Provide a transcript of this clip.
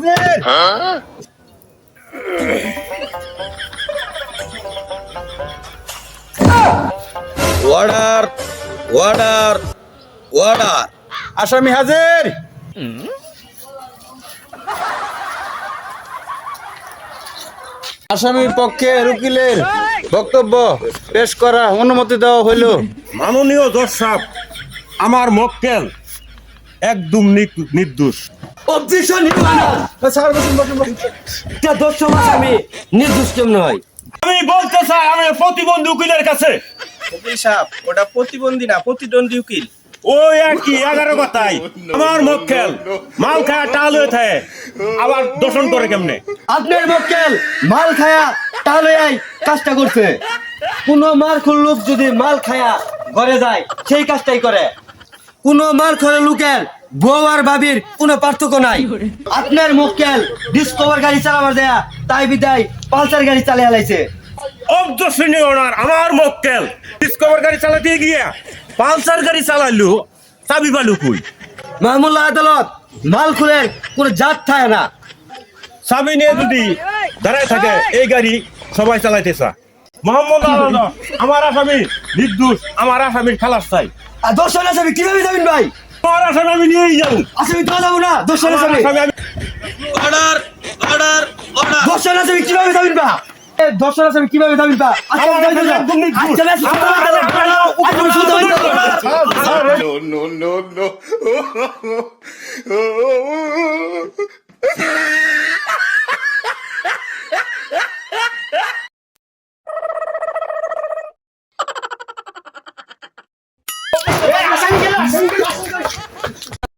হাজির order order order আসামি হাজির আসামির পক্ষে উকিলের বক্তব্য পেশ করা অনুমতি দেওয়া হইল। মাননীয় জজ সাহেব আমার মক্কেল একদম নির্দোষ। অবজেকশন স্যার বসুন বসুন বসুন। দশ মাস আমি নির্দোষ কেমন হয় আমি বলতে চাই আমি প্রতিবন্ধী উকিলের কাছে। উকিল সাহেব ওটা প্রতিবন্ধী না প্রতিদ্বন্দ্বী উকিল। ওই একই এগারো কথাই। আমার মক্কেল মাল খায় টাল হয়ে থাকে। আবার দোষণ করে কেমনে? আপনার মক্কেল মাল খায়া তাহলে এই কাজটা করছে। কোন মার লোক যদি মাল খায়া ঘরে যায় সেই কাজটাই করে। কোন মার খোর লোকের বউ আর ভাবির কোনো পার্থক্য নাই। আপনার মক্কেল ডিসকভার গাড়ি চালাবার দেয়া তাই বিদায় পালসার গাড়ি চালিয়ে হালাইছে অবজেকশন ওনার আমার মক্কেল ডিসকভার গাড়ি চালাতে গিয়া পালসার গাড়ি চালাইলো চাবি পালু কই? মাহমুল্লাহ আদালত মাল খুলের কোনো জাত থাকে না। চাবি নিয়ে যদি দাঁড়ায় থাকে এই। গাড়ি সবাই চালাইতে চা মোহাম্মদ আমার আসামি নির্দোষ আমার আসামির খালাস চাই। আর দর্শন আসামি কীভাবে যাবেন ভাই? আমার আসামি আমি নিয়েই যাব আসামি তো যাব না দোষের আসামি অর্ডার অর্ডার অর্ডার দর্শন আসামি কীভাবে যাবেন বা এ, দর্শন আসামি কীভাবে যাবেন বা আচ্ছা, না। আচ্ছা, না, না।